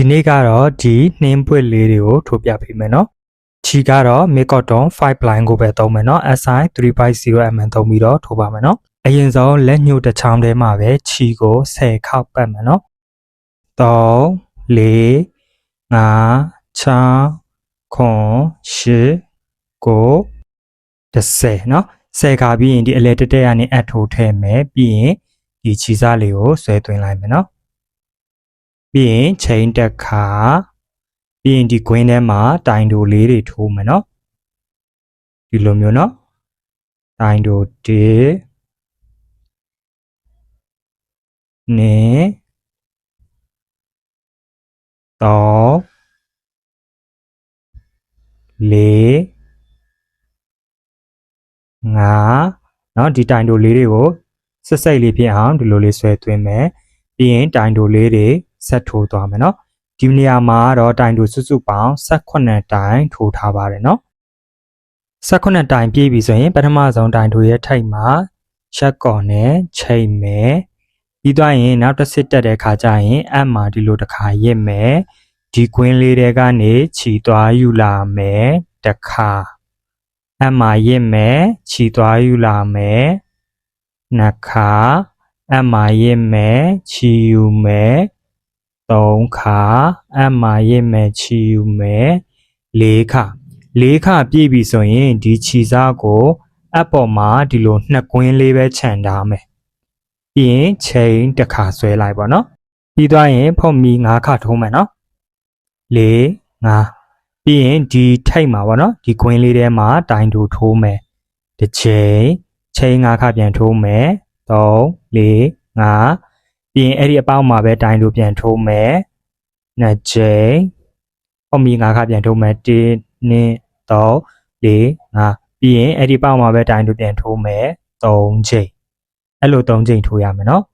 ဒီနေ့ကတော့ဒီနှင်းပွက်လေးတွေကိုထိုးပြပေးမယ်နော်ချီကတော့ Mekoton 5 line ကိုပဲသုံးမယ်နော် SI 350mm သုံးပြီးတော့ထိုးပါမယ်နော်အရင်ဆုံးလက်ညှိုးတစ်ချောင်းထဲမှာပဲချီကို10ခေါက်ပတ်မယ်နော်3 4 5 6 9 10နော်10ခါပြီးရင်ဒီအလဲတက်တက်ကနေအပ်ထိုးထည့်မယ်ပြီးရင်ဒီချီစားလေးကိုဆွဲသွင်းလိုက်မယ်နော် ပြီးရင်ချိန်တက်ခါပြီးရင်ဒီကွင်းထဲမှာတိုင်တိုလေးတွေထိုးမယ်နော်ဒီလိုမျိုးနော်တိုင်တို1နဲ့တော့လေးငါเนาะဒီတိုင်တိုလေးတွေကိုဆက်စိတ်လေးဖြစ်အောင်ဒီလိုလေးဆွဲသွင်းမယ် ပြီးရင်တိုင်တိုလေးတွေ ဆက်ထိုးသွားမယ်နော်ဒီနေရာမှာတော့တိုင်တူစုစုပေါင်း18တိုင်ထိုးထားပါတယ်နော်18တိုင်ပြည့်ပြီဆိုရင်ပထမဆုံးတိုင်တူရဲ့ထိုက်မှာရက်ကော်နဲ့ချိန်မယ်ပြီးသွားရင်နောက်တစ်စစ်တက်တဲ့ခါကျရင်အပ်မှာဒီလိုတစ်ခါရစ်မယ်ဒီကွင်းလေးတွေကနေခြီသွားယူလာမယ်တစ်ခါအပ်မှာရစ်မယ်ခြီသွားယူလာမယ်နှစ်ခါအပ်မှာရစ်မယ်ခြီယူမယ် ၃ခါအမရစ်မယ်ချီယူမယ်၄ခါ၄ခါပြည့်ပြီဆိုရင်ဒီခြီစားကိုအပ်ပေါ်မှာဒီလိုနှစ်ကွင်းလေးပဲခြံထားမယ်ပြီးရင်ချိန်တစ်ခါဆွဲလိုက်ပါတော့ပြီးသွားရင်ဖုတ်မီ၅ခါထုံးမယ်နော်၄၅ပြီးရင်ဒီထိတ်မှာပေါ့နော်ဒီကွင်းလေးထဲမှာတိုင်တူထိုးမယ်တစ်ချိန်ချိန်၅ခါပြန်ထိုးမယ်3 4 5 ပြီးရင်အဲ့ဒီအပေါင်းမှာပဲတိုင်းလို့ပြန်ထိုးမယ်နှစ်ချိန်ဟောမီ၅ခါပြန်ထိုးမယ်1 2 3 4 5ပြီးရင်အဲ့ဒီပေါင်းမှာပဲတိုင်းလို့ပြန်ထိုးမယ်3ချိန်အဲ့လို3ချိန်ထိုးရမယ်နော်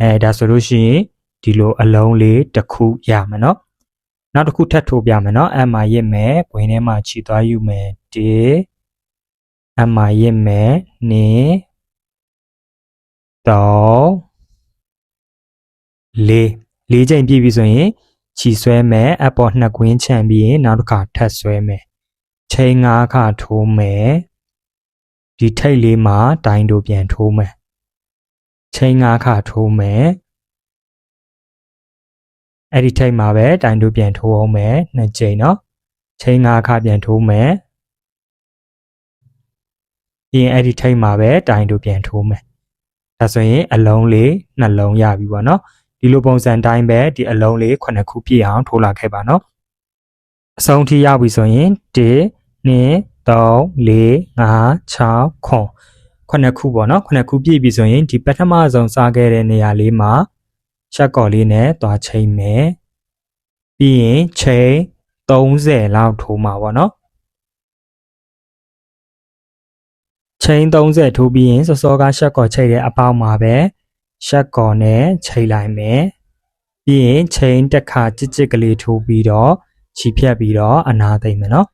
အဲဒါဆိုလို့ရှိရင်ဒီလိုအလုံးလေးတစ်ခုရမယ်နော်နောက်တစ်ခုထပ်ထိုးပြမယ်နော်အမရစ်မယ်ဘွင်းထဲမှာခြိသွားယူမယ်1အမရစ်မယ်2တော့ လေးလေးချိန်ပြည့်ပြီဆိုရင်ခြီဆွဲမယ်အပေါ်နှစ်ကွင်းချန်ပြီးရင်နောက်တစ်ခါထပ်ဆွဲမယ်ချိန်၅ခါထိုးမယ်ဒီထိတ်လေးမှာတိုင်တို့ပြန်ထိုးမယ်ချိန်၅ခါထိုးမယ်အဲ့ဒီထိတ်မှာပဲတိုင်တို့ပြန်ထိုးအောင်မယ်နှစ်ချိန်เนาะချိန်၅ခါပြန်ထိုးမယ်ပြီးရင်အဲ့ဒီထိတ်မှာပဲတိုင်တို့ပြန်ထိုးမယ်ဒါဆိုရင်အလုံးလေးနှလုံးရပြီပေါ့နော် ဒီလိုပုံစံတိုင်းပဲဒီအလုံးလေး9ခုပြည့်အောင်ထိုးလာခဲ့ပါနော်အဆုံးထိရောက်ပြီဆိုရင်1 2 3 4 5 6 9 9ခုပေါ့နော်9ခုပြည့်ပြီဆိုရင်ဒီပထမဆုံးစားခဲ့တဲ့နေရာလေးမှာရှက်ကော်လေးနဲ့သွားချိန်မယ်ပြီးရင်ချိန်30လောက်ထိုးမှာပေါ့နော်ချိန်30ထိုးပြီးရင်စောစောကရှက်ကော်ချိန်တဲ့အပေါက်မှာပဲ ရှက်ကော်နဲ့ချိန်လိုက်မယ်ပြီးရင်ချိန်တစ်ခါကြစ်ကြစ်ကလေးထိုးပြီးတော့ခြိဖြတ်ပြီးတော့အနာသိမ့်မယ်နော်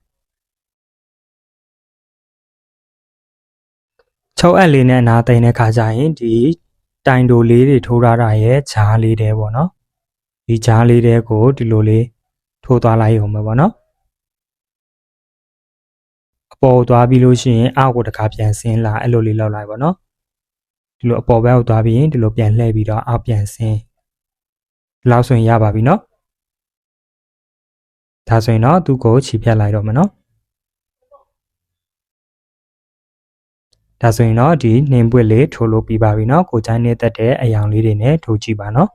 ချုပ်အပ်လေးနဲ့အနာသိမ့်တဲ့ခါကျရင်ဒီတိုင်တိုလေးတွေထိုးထားတာရဲ့ဂျားလေးတဲပေါ့နော်ဒီဂျားလေးတဲကိုဒီလိုလေးထိုးသွားလိုက်ရုံပဲပေါ့နော်အပေါ်သွားပြီးလို့ရှိရင်အောက်ကိုတစ်ခါပြန်ဆင်းလာအဲ့လိုလေးလောက်လိုက်ပေါ့နော် ဒီလိုအပေါ်ဘက်ကိုသွားပြီးရင်ဒီလိုပြန်လှည့်ပြီးတော့အောက်ပြန်ဆင်းဒီလောက်ဆိုရင်ရပါပြီနော်ဒါဆိုရင်တော့သူ့ကိုခြိဖြတ်လိုက်တော့မယ်နော်ဒါဆိုရင်တော့ဒီနှင်းပွက်လေးထိုးလို့ပြီးပါပြီနော်ကိုချိုင်းနေတတ်တဲ့အယောင်လေးတွေနဲ့ထိုးကြည့်ပါနော်